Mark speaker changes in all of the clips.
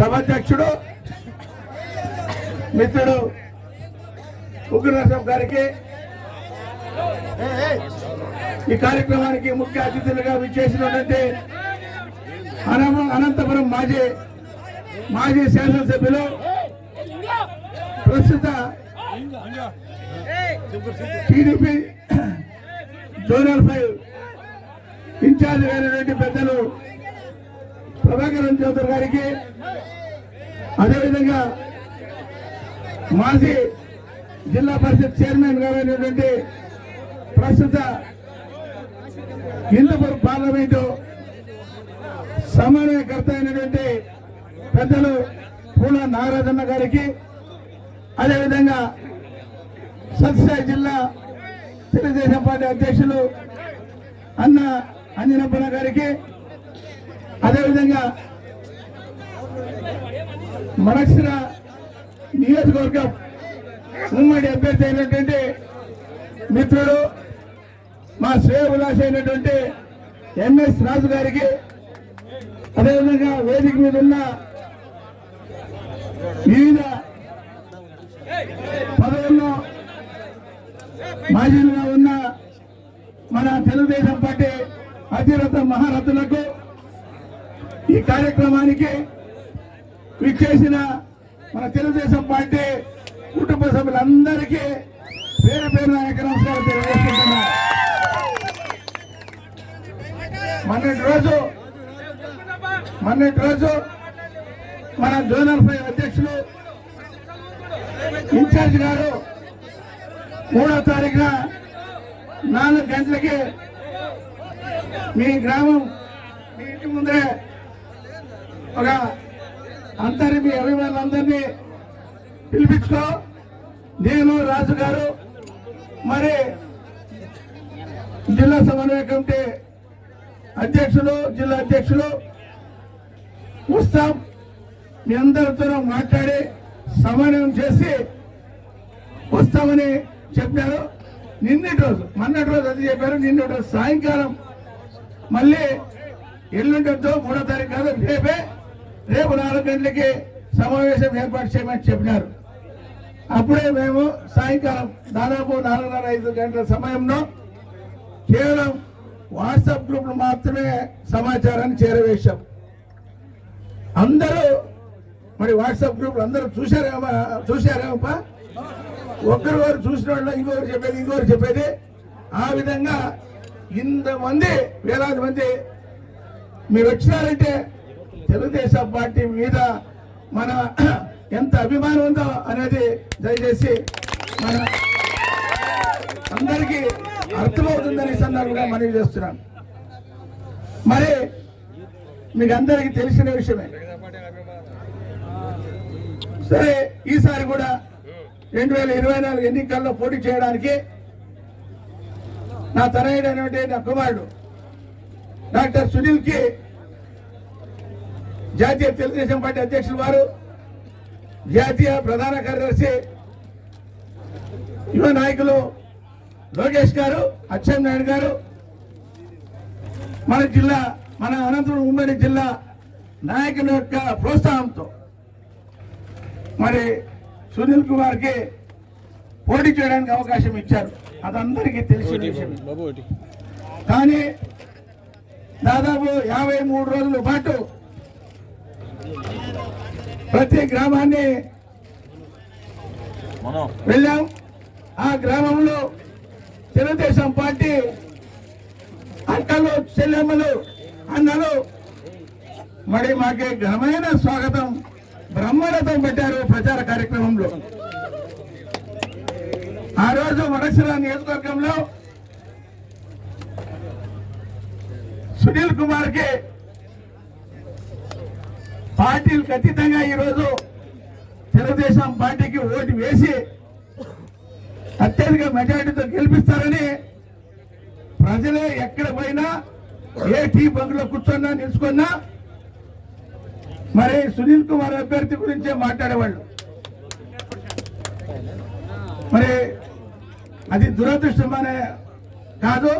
Speaker 1: సభాధ్యక్షుడు మిత్రుడు ఉగ్రనరసింహ గారికి ఈ కార్యక్రమానికి ముఖ్య అతిథులుగా విచ్చేసినటువంటి అనంతపురం మాజీ మాజీ శాసనసభ్యులు ప్రస్తుత టీడీపీ జోనల్ ఫైవ్ ఇన్ఛార్జ్ అయినటువంటి పెద్దలు ప్రభాకరన్ చౌదరి గారికి. అదేవిధంగా మాజీ జిల్లా పరిషత్ చైర్మన్ గారైనటువంటి ప్రస్తుత హిందూపూర్ పార్లమెంటు సమన్వయకర్త అయినటువంటి పెద్దలు పూల నాగరాజన్న గారికి. అదేవిధంగా సత్సాయి జిల్లా తెలుగుదేశం పార్టీ అధ్యక్షులు అన్న అంజనప్పన గారికి. అదేవిధంగా మనక్షర నియోజకవర్గం ఉమ్మడి అభ్యర్థి అయినటువంటి మిత్రుడు మా శ్రేయభిలాష అయినటువంటి ఎంఎస్ రాజు గారికి అదేవిధంగా వేదిక మీద ఉన్న వివిధ పదవుల్లో మాజీలుగా ఉన్న మన తెలుగుదేశం పార్టీ అధిరత మహారథులకు ఈ కార్యక్రమానికి విచ్చేసిన మన తెలుగుదేశం పార్టీ కుటుంబ సభ్యులందరికీ పేరు పేరు నాయక నమస్కారం తెలియజేసుకుంటున్నా మొన్నటి రోజు మొన్నటి రోజు మన జోనల్ ఫైవ్ అధ్యక్షులు ఇన్ఛార్జ్ గారు మూడో తారీఖున నాలుగు గంటలకి మీ గ్రామం మీ ఇంటి ముందరే ఒక అందరి మీ అభిమానులందరినీ పిలిపించుకో. నేను రాజు గారు మరి జిల్లా సమన్వయ కమిటీ అధ్యక్షులు జిల్లా అధ్యక్షులు వస్తాం. మీ అందరితో మాట్లాడి సమన్వయం చేసి వస్తామని చెప్పారు. నిన్నటి రోజు మొన్నటి రోజు అది చెప్పారు. నిన్నటి రోజు సాయంకాలం మళ్ళీ ఎల్లుండితో మూడో తారీఖు కాదు రేపే రేపు నాలుగు గంటలకి సమావేశం ఏర్పాటు చేయమని చెప్పినారు. అప్పుడే మేము సాయంకాలం దాదాపు నాలుగున్నర ఐదు గంటల సమయంలో కేవలం వాట్సాప్ గ్రూప్లు మాత్రమే సమాచారాన్ని చేరవేశాం. అందరూ మరి వాట్సాప్ గ్రూప్ అందరూ చూశారేమో? చూశారేమప్పా? ఒకరి వారు చూసిన వాళ్ళు ఇంకొకరు చెప్పేది ఇంకొకరు చెప్పేది. ఆ విధంగా ఇంతమంది వేలాది మంది మీరు వచ్చినారంటే తెలుగుదేశం పార్టీ మీద మన ఎంత అభిమానం ఉందో అనేది దయచేసి మన అందరికీ అర్థమవుతుందని సందర్భంగా మనవి చేస్తున్నాను మరి మీకు అందరికీ తెలిసిన విషయమే. సరే ఈసారి కూడా రెండు వేల ఇరవై నాలుగు ఎన్నికల్లో పోటీ చేయడానికి నా తనయుడైనటువంటి నా కుమారుడు డాక్టర్ సునీల్కి జాతీయ తెలుగుదేశం పార్టీ అధ్యక్షులు వారు జాతీయ ప్రధాన కార్యదర్శి యువ నాయకులు లోకేష్ గారు అచ్చెం నాయుడు గారు మన జిల్లా మన అనంతపురం ఉమ్మడి జిల్లా నాయకుల యొక్క ప్రోత్సాహంతో మరి సునీల్ కుమార్కి పోటీ చేయడానికి అవకాశం ఇచ్చారు. అదందరికీ తెలిసిన విషయం. కానీ దాదాపు యాభై మూడు రోజుల పాటు ప్రతి గ్రామాన్ని వెళ్ళాం. ఆ గ్రామంలో తెలుగుదేశం పార్టీ అక్కలు చెల్లెమ్మలు అన్నలు. మరి మాకే ఘనమైన స్వాగతం బ్రహ్మరథం పెట్టారు ప్రచార కార్యక్రమంలో. ఆ రోజు వనక్షర నియోజకవర్గంలో సునీల్ కుమార్ పార్టీలు ఖచ్చితంగా ఈరోజు తెలుగుదేశం పార్టీకి ఓటు వేసి అత్యధిక మెజార్టీతో గెలిపిస్తారని ప్రజలే ఎక్కడ పోయినా ఏ టీ బంగ్లో కూర్చున్నా నిలుచుకున్నా మరి సునీల్ కుమార్ అభ్యర్థి గురించే మాట్లాడేవాళ్ళు. మరి అది దురదృష్టమనే కాదు.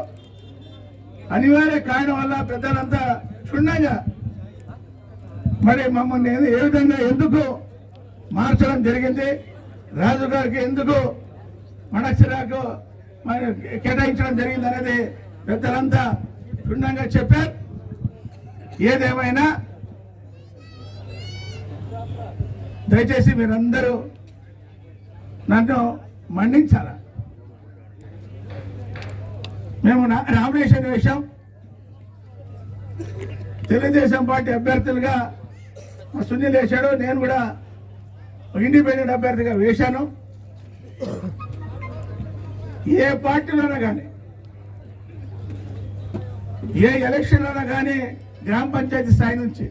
Speaker 1: అనివార్య కారణం వల్ల పెద్దలంతా క్షుణ్ణంగా మరి మమ్మల్ని ఏ- ఏ విధంగా ఎందుకు మార్చడం జరిగింది? రాజు గారికి ఎందుకు మనసిరాకు మరి కేటాయించడం జరిగింది అనేది పెద్దలంతా క్షుణ్ణంగా చెప్పారు. ఏదేమైనా దయచేసి మీరందరూ నన్ను మన్నించాల? మేము నామినేషన్ వేశాం. తెలుగుదేశం పార్టీ అభ్యర్థులుగా మా సునీల్ వేశాడు నేను కూడా ఇండిపెండెంట్ అభ్యర్థిగా వేశాను. ఏ పార్టీలోనే కానీ ఏ ఎలక్షన్లోనే కానీ గ్రామ పంచాయతీ స్థాయి నుంచి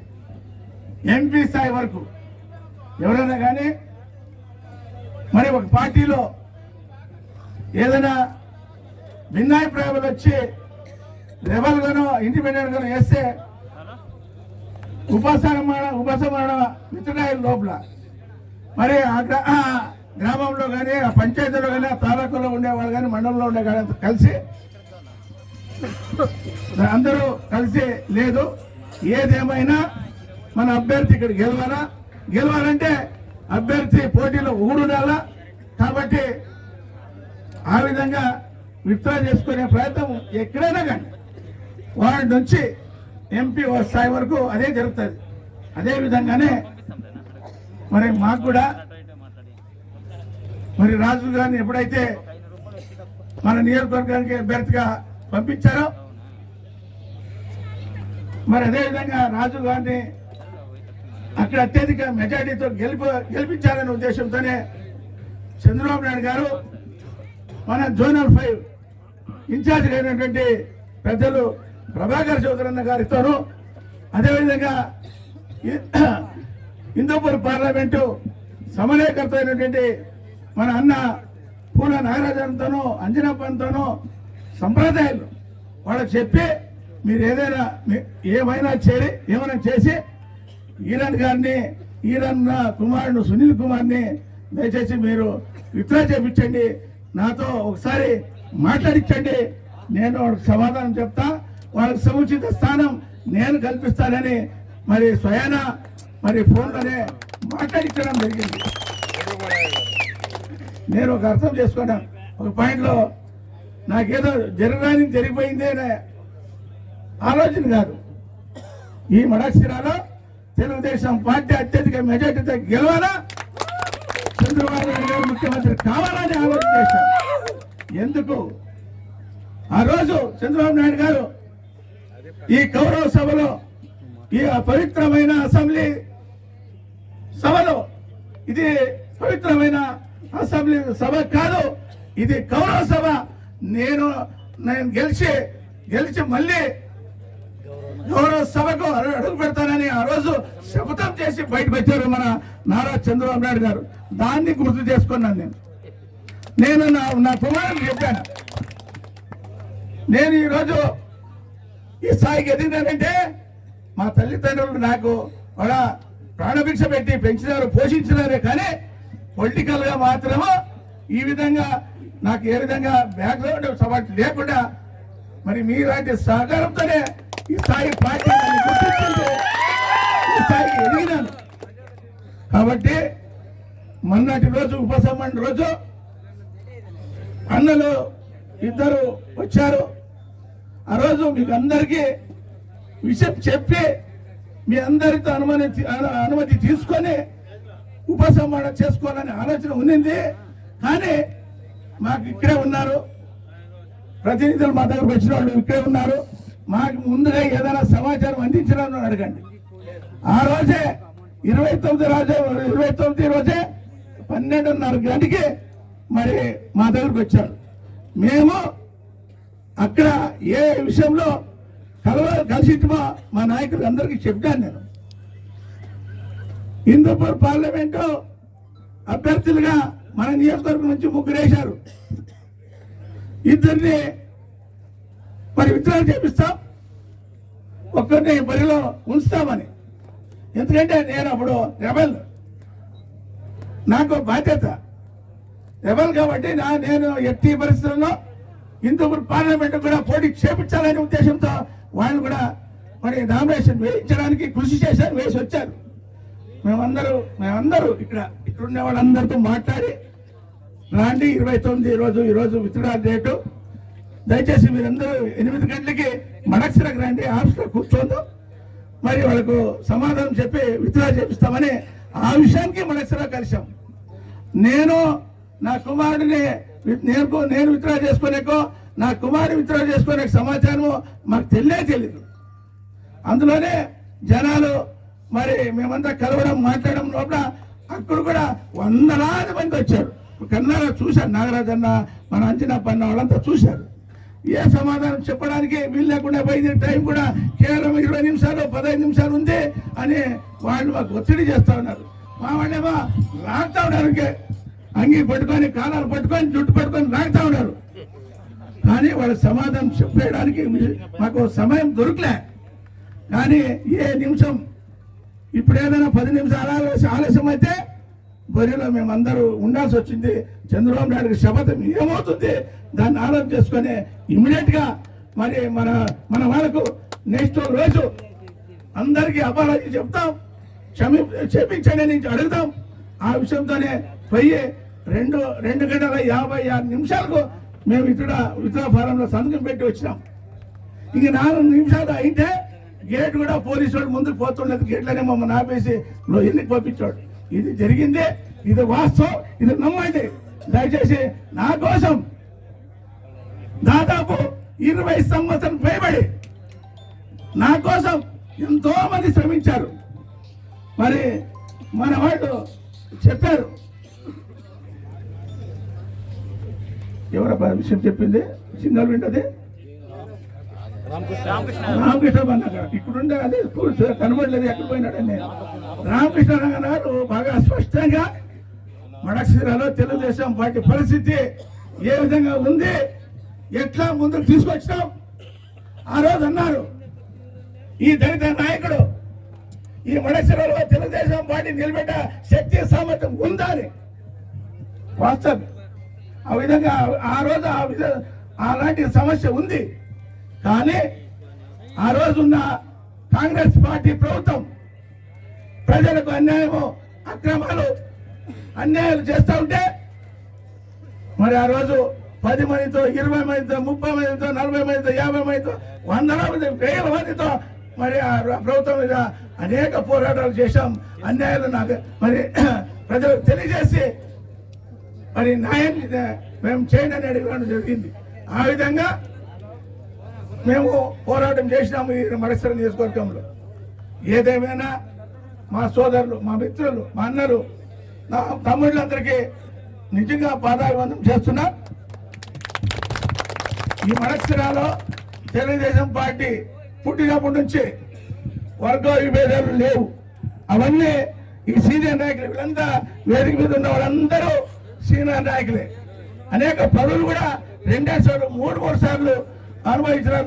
Speaker 1: ఎంపీ స్థాయి వరకు ఎవరైనా కానీ మరి ఒక పార్టీలో ఏదైనా భిన్నాభిప్రాయాలు వచ్చి లెవెల్గానో ఇండిపెండెంట్గానో వేస్తే ఉపసంహరణ ఉపసంహరణ మిత్రరాయల లోపల. మరి ఆ గ్రా- గ్రామంలో కానీ ఆ పంచాయతీలో కానీ ఆ తాలూకాలో ఉండేవాళ్ళు కానీ మండలంలో ఉండే కలిసి అందరూ కలిసి లేదు. ఏదేమైనా మన అభ్యర్థి ఇక్కడ గెలవాలా? గెలవాలంటే అభ్యర్థి పోటీలో ఊడుడాలా? కాబట్టి ఆ విధంగా విత్డ్రా చేసుకునే ప్రయత్నం ఎక్కడైనా కానీ వార్డు నుంచి ఎంపీ స్థాయి వరకు అదే జరుగుతుంది. అదే విధంగానే మరి మాకు కూడా మరి రాజు గారిని ఎప్పుడైతే మన నియోజకవర్గానికి అభ్యర్థిగా పంపించారో మరి అదే విధంగా రాజు గారిని అక్కడ అత్యధిక మెజార్టీతో గెలిపి గెలిపించాలనే ఉద్దేశంతోనే చంద్రబాబు నాయుడు గారు మన జోనల్ ఫైవ్ ఇన్ఛార్జ్ అయినటువంటి పెద్దలు ప్రభాకర్ చౌదరన్న గారితోనూ అదేవిధంగా ఇ- హిందూపూర్ పార్లమెంటు సమన్వయకర్త అయినటువంటి మన అన్న పూల నాగరాజన్తోనూ అంజనప్పంతోనూ సంప్రదాయాలు వాళ్ళకి చెప్పి మీరు ఏదైనా ఏమైనా చేరి ఏమైనా చేసి ఈరన్ గారిని ఈరన్ నా కుమారుడు సునీల్ కుమార్ని దయచేసి మీరు విత్డ్రా చేపించండి. నాతో ఒకసారి మాట్లాడించండి నేను సమాధానం చెప్తా. వాళ్ళకి సముచిత స్థానం నేను కల్పిస్తానని మరి స్వయాన మరి ఫోన్లోనే మాట్లాడించడం జరిగింది. నేను ఒక అర్థం చేసుకున్నాను ఒక పాయింట్లో నాకేదో జరగడానికి జరిగిపోయింది అనే ఆలోచన కాదు. ఈ మడాక్షిరాలో తెలుగుదేశం పార్టీ అత్యధిక మెజార్టీతో గెలవాలా? చంద్రబాబు నాయుడు గారు ముఖ్యమంత్రి కావాలని ఆలోచన చేశారు. ఎందుకు? ఆ రోజు చంద్రబాబు నాయుడు గారు ఈ గౌరవ సభలో ఈ పవిత్రమైన అసెంబ్లీ సభలో ఇది పవిత్రమైన అసెంబ్లీ సభ కాదు ఇది గౌరవ సభ. నేను నేను గెలిచి గెలిచి మళ్ళీ గౌరవ సభకు అడుగు పెడతానని ఆ రోజు శపథం చేసి బయటకు వచ్చారు మన నారా చంద్రబాబు నాయుడు గారు. దాన్ని గుర్తు చేసుకున్నాను నేను. నేను నా నా కుమారుడు చెప్పాను. నేను ఈరోజు ఈ స్థాయికి ఎదిగిందంటే మా తల్లిదండ్రులు నాకు కూడా ప్రాణభిక్ష పెట్టి పెంచినారు పోషించినారే కానీ పొలిటికల్గా మాత్రము ఈ విధంగా నాకు ఏ విధంగా బ్యాక్గ్రౌండ్ సపోర్ట్ లేకుండా మరి మీలాంటి సహకారంతోనే ఈ స్థాయి పార్టీ ఈ స్థాయికి ఎదిగినాను. కాబట్టి మొన్నటి రోజు ఉపసంహరణ రోజు అన్నలు ఇద్దరు వచ్చారు. ఆ రోజు మీకు అందరికీ విషయం చెప్పి మీ అందరితో అనుమతి అనుమతి తీసుకొని ఉపసంహరణ చేసుకోవాలనే ఆలోచన ఉన్నింది. కానీ మాకు ఇక్కడే ఉన్నారు. ప్రతినిధులు మా దగ్గరకు వచ్చిన వాళ్ళు ఇక్కడే ఉన్నారు. మాకు ముందుగా ఏదైనా సమాచారం అందించాలని అడగండి. ఆ రోజే ఇరవై తొమ్మిది రోజే ఇరవై తొమ్మిది రోజే పన్నెండున్నర గంటకి మరి మా దగ్గరకు వచ్చారు. మేము అక్కడ ఏ విషయంలో కలవ కలిసిమో మా నాయకులు అందరికీ చెప్పాను నేను. హిందూపూర్ పార్లమెంటు అభ్యర్థులుగా మన నియోజకవర్గం నుంచి ముగ్గురు వేశారు. ఇద్దరిని మరి విత్తనాలు చేపిస్తాం ఒక్కరిని బరిలో ఉంచుతామని. ఎందుకంటే నేను అప్పుడు రెబల్. నాకు బాధ్యత. రెబల్ కాబట్టి నా నేను ఎట్టి పరిస్థితుల్లో హిందూపూర్ పార్లమెంట్ కూడా పోటీ చేపించాలనే ఉద్దేశంతో వాళ్ళు కూడా మరి నామినేషన్ వేయించడానికి కృషి చేశారు వేసి వచ్చారు. మేమందరూ మేమందరూ ఇక్కడ ఇక్కడ ఉన్న వాళ్ళందరితో మాట్లాడి రాండి ఇరవై తొమ్మిది రోజు ఈరోజు విత్డ్రా డేటు. దయచేసి మీరందరూ ఎనిమిది గంటలకి మడక్సిరకు రండి ఆఫీస్లో కూర్చోందు. మరి వాళ్ళకు సమాధానం చెప్పి విత్డ్రా చేపిస్తామని ఆ విషయానికి మడక్సిరా కలిసాం నేను నా కుమారుడిని నేను నేను విత్డ్రా చేసుకునేకో నా కుమారి విత్డ్రా చేసుకునే సమాచారము మాకు తెలియనే తెలియదు అందులోనే జనాలు మరి మేమంతా కలవడం మాట్లాడడం లోపల అక్కడ కూడా వందలాది మంది వచ్చారు. కన్నారా చూశారు నాగరాజ్ అన్న మన అంచనా పన్న వాళ్ళంతా చూశారు. ఏ సమాధానం చెప్పడానికి వీలు లేకుండా పోయింది. టైం కూడా కేవలం ఇరవై నిమిషాలు పదహైదు నిమిషాలు ఉంది అని వాళ్ళు మాకు ఒత్తిడి చేస్తూ ఉన్నారు. మా వాళ్ళేమో రాస్తా ఉన్నారు ఇంకే. అంగి పట్టుకొని కాలాలు పట్టుకొని జుట్టు పట్టుకొని లాగుతా ఉన్నారు. కానీ వాళ్ళ సమాధానం చెప్పేయడానికి మాకు సమయం దొరకలే. కానీ ఏ నిమిషం ఇప్పుడు ఏదైనా పది నిమిషాలు ఆలస్యం ఆలస్యం అయితే బరిలో మేమందరూ ఉండాల్సి వచ్చింది. చంద్రబాబు నాయుడు శపథం ఏమవుతుంది? దాన్ని ఆలోచన చేసుకొని ఇమీడియట్గా మరి మన మన వాళ్ళకు నెక్స్ట్ రోజు అందరికీ అపాలజీ చెప్తాం. క్షమి క్షమించండి నుంచి అడుగుతాం. ఆ విషయంతోనే పోయి రెండు రెండు గంటల యాభై ఆరు నిమిషాలకు మేము ఇక్కడ ఇతర ఫారంలో సంతకం పెట్టి వచ్చినాం. ఇంక నాలుగు నిమిషాలు అయితే గేట్ కూడా పోలీసు వాడు ముందుకు పోతుండదు. గేట్లోనే మమ్మల్ని ఆపేసి ఎందుకు పంపించాడు? ఇది జరిగింది ఇది వాస్తవం ఇది నమ్మండి దయచేసి నా కోసం దాదాపు ఇరవై సంవత్సరం పైబడి నా కోసం ఎంతో మంది శ్రమించారు. మరి మన వాళ్ళు చెప్పారు ఎవరబ్బా విషయం చెప్పింది? సింగల్ వింటది? రామకృష్ణ అన్న ఇక్కడుండే అది కనబడలేదు ఎక్కడ పోయినాడని రామకృష్ణ అన్న గారు బాగా స్పష్టంగా మడక్సిరాలో తెలుగుదేశం పార్టీ పరిస్థితి ఏ విధంగా ఉంది? ఎట్లా ముందుకు తీసుకొచ్చినాం? ఆ రోజు అన్నారు ఈ దళిత నాయకుడు ఈ మడక్సిరాలో తెలుగుదేశం పార్టీ నిలబెట్ట శక్తి సామర్థ్యం ఉందా అని. వాస్తవం. ఆ విధంగా ఆ రోజు ఆ విధ అలాంటి సమస్య ఉంది. కానీ ఆ రోజున్న కాంగ్రెస్ పార్టీ ప్రభుత్వం ప్రజలకు అన్యాయము అక్రమాలు అన్యాయాలు చేస్తూ ఉంటే మరి ఆ రోజు పది మందితో ఇరవై మందితో ముప్పై మందితో నలభై మందితో యాభై మందితో వందల మంది వేల మందితో మరి ఆ ప్రభుత్వం మీద అనేక పోరాటాలు చేశాం. అన్యాయాలు నాకు మరి ప్రజలకు తెలియజేసి మరి న్యాయం మేము చేయండి అని అడగడం జరిగింది. ఆ విధంగా మేము పోరాటం చేసినాము ఈ మడసర నియోజకవర్గంలో. ఏదేమైనా మా సోదరులు మా మిత్రులు మా అన్నలు నా తమ్ముళ్ళందరికీ నిజంగా పాదాభివందం చేస్తున్నా. ఈ మడక్సిరాలో తెలుగుదేశం పార్టీ పుట్టినప్పటి నుంచి వర్గ విభేదాలు లేవు. అవన్నీ ఈ సీనియర్ నాయకులు వీళ్ళంతా వేదిక మీద ఉన్న వాళ్ళందరూ సీనియర్ నాయకులే. అనేక పదవులు కూడా రెండే సార్లు మూడు మూడు సార్లు అనుభవించిన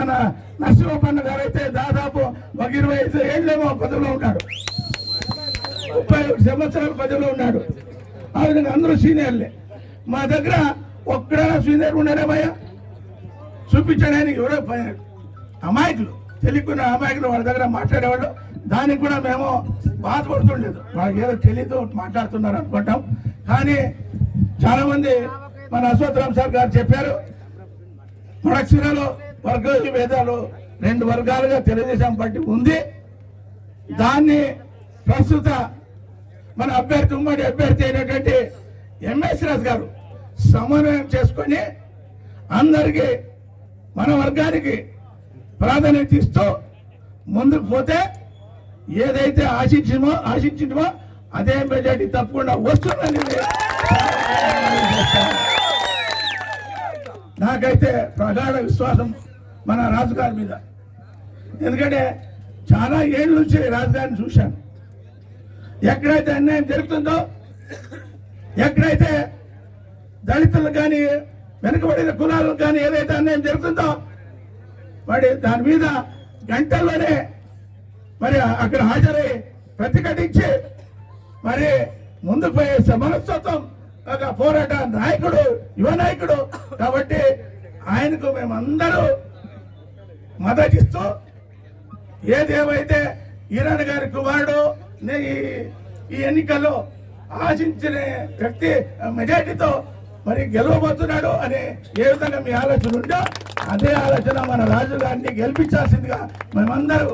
Speaker 1: మన నరసింహపన్న గారు అయితే దాదాపు ఒక ఇరవై ఐదు ఏళ్ళేమో పదవిలో ఉన్నాడు. ముప్పై సంవత్సరాల పదవిలో ఉన్నాడు. ఆ విధంగా అందరూ సీనియర్లే. మా దగ్గర ఒక్కడైనా సీనియర్ ఉన్నారేమయ్యా చూపించడానికి ఎవరో ప- అమాయకులు. తెలియకున్న అమాయకులు వాళ్ళ దగ్గర మాట్లాడేవాళ్ళు. దానికి కూడా మేము బాధపడుతుండేది. వాళ్ళకి ఏదో తెలియదు మాట్లాడుతున్నారు అనుకుంటాం. కానీ చాలా మంది మన అశ్వత్థరామ్ సార్ గారు చెప్పారు ప్రొడక్షన్లో వర్గ విభేదాలు రెండు వర్గాలుగా తెలుగుదేశం పార్టీ ఉంది. దాన్ని ప్రస్తుత మన అభ్యర్థి ఉమ్మడి అభ్యర్థి అయినటువంటి ఎంఎస్ రాజు గారు సమన్వయం చేసుకొని అందరికీ మన వర్గానికి ప్రాధాన్యత ఇస్తూ ముందుకు పోతే ఏదైతే ఆశించమో ఆశించినమో అదే మెజార్టీ తప్పకుండా వస్తుందని నాకైతే ప్రగాఢ విశ్వాసం మన రాజుగారి మీద. ఎందుకంటే చాలా ఏళ్ళ నుంచి రాజుగారిని చూశాను. ఎక్కడైతే అన్యాయం జరుగుతుందో ఎక్కడైతే దళితులు కానీ వెనుకబడిన కులాలకు కానీ ఏదైతే అన్యాయం జరుగుతుందో మరి దాని మీద గంటల్లోనే మరి అక్కడ హాజరై ప్రతిఘటించి మరి ముందు పోయే మనస్తత్వం ఒక పోరాట నాయకుడు యువ నాయకుడు. కాబట్టి ఆయనకు మేమందరూ మద్దతిస్తూ ఏదేమైతే ఈరాన్ గారి కుమారుడు ఈ- ఈ ఎన్నికల్లో ఆశించిన వ్యక్తి మెజార్టీతో మరి గెలవబోతున్నాడు అని ఏ విధంగా మీ ఆలోచన ఉందో అదే ఆలోచన మన రాజు గారిని గెలిపించాల్సిందిగా మేమందరూ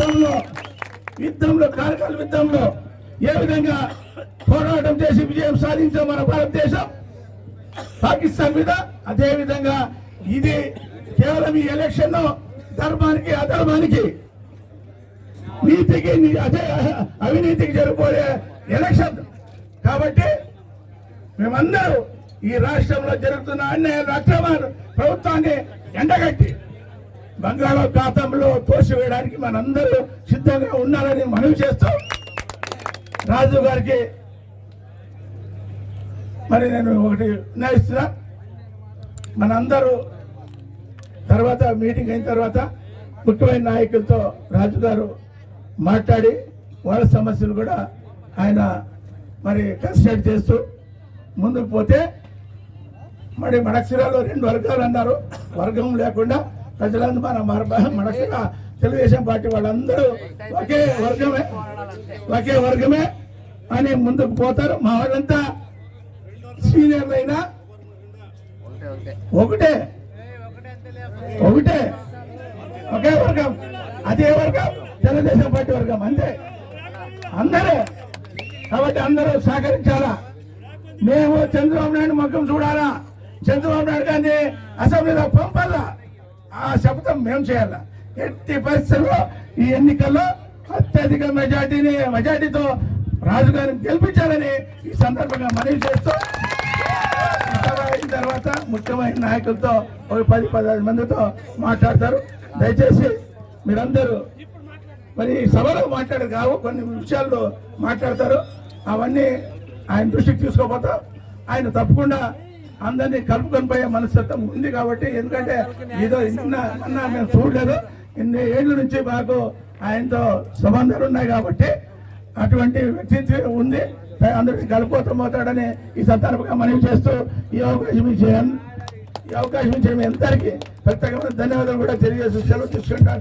Speaker 1: యుద్ధంలో యుద్ధంలో కార్కల్ యుద్ధంలో ఏ విధంగా పోరాటం చేసి విజయం సాధించాం మన భారతదేశం? పాకిస్తాన్ మీద అదే విధంగా ఇది కేవలం ఈ ఎలక్షన్ ధర్మానికి అధర్మానికి నీతికి అదే అవినీతికి జరిగిపోయే ఎలక్షన్. కాబట్టి మేమందరూ ఈ రాష్ట్రంలో జరుగుతున్న అన్యాయ అక్రమాలు ప్రభుత్వాన్ని ఎండగట్టి బంగాళాఖాతంలో తోసివేయడానికి మనందరూ సిద్ధంగా ఉన్నారని మనవి చేస్తాం రాజు గారికి మరి నేను ఒకటి నిర్ణయిస్తున్నా మనందరూ తర్వాత మీటింగ్ అయిన తర్వాత ముఖ్యమైన నాయకులతో రాజు గారు మాట్లాడి వాళ్ళ సమస్యలు కూడా ఆయన మరి కన్సిడర్ చేస్తూ ముందుకు పోతే మరి మడక్షరాలో రెండు వర్గాలు అన్నారు. వర్గం లేకుండా ప్రజలందరూ మన మర- తెలుగుదేశం పార్టీ వాళ్ళందరూ ఒకే వర్గమే. ఒకే వర్గమే అని ముందుకు పోతారు. మా వాళ్ళంతా సీనియర్లు అయినా ఒకటే. ఒకటే. ఒకే వర్గం. అదే వర్గం. తెలుగుదేశం పార్టీ వర్గం. అంతే. అందరూ. కాబట్టి అందరూ సహకరించాలా? మేము చంద్రబాబు నాయుడు ముఖం చూడాలా? చంద్రబాబు నాయుడు గారిని అసెంబ్లీలో పంపాలా? ఆ శబ్దం మేము చేయాల? ఎట్టి పరిస్థితుల్లో ఈ ఎన్నికల్లో అత్యధిక మెజార్టీని మెజార్టీతో రాజు గారిని గెలిపించాలని ఈ సందర్భంగా మనవి చేస్తూ అయిన తర్వాత ముఖ్యమైన నాయకులతో ఒక పది పదహారు మందితో మాట్లాడతారు. దయచేసి మీరందరూ మరి ఈ సభలో మాట్లాడరు కావు కొన్ని విషయాల్లో మాట్లాడతారు. అవన్నీ ఆయన దృష్టికి తీసుకోపోతాం. ఆయన తప్పకుండా అందరినీ కలుపుకొని పోయే మనస్తత్వం ఉంది కాబట్టి ఎందుకంటే ఏదో నిన్న అన్న మేము చూడలేదు. ఇన్ని ఏళ్ళ నుంచి మాకు ఆయనతో సంబంధాలు ఉన్నాయి కాబట్టి అటువంటి వ్యక్తిత్వం ఉంది. అందరికీ కలుపుకోతం పోతాడని ఈ సందర్భంగా మనవి చేస్తూ ఈ అవకాశం ఇచ్చే ఈ అవకాశం ఇచ్చే మీ అందరికీ ప్రత్యేకమైన ధన్యవాదాలు కూడా తెలియజేసి సెలవు తీసుకుంటాను.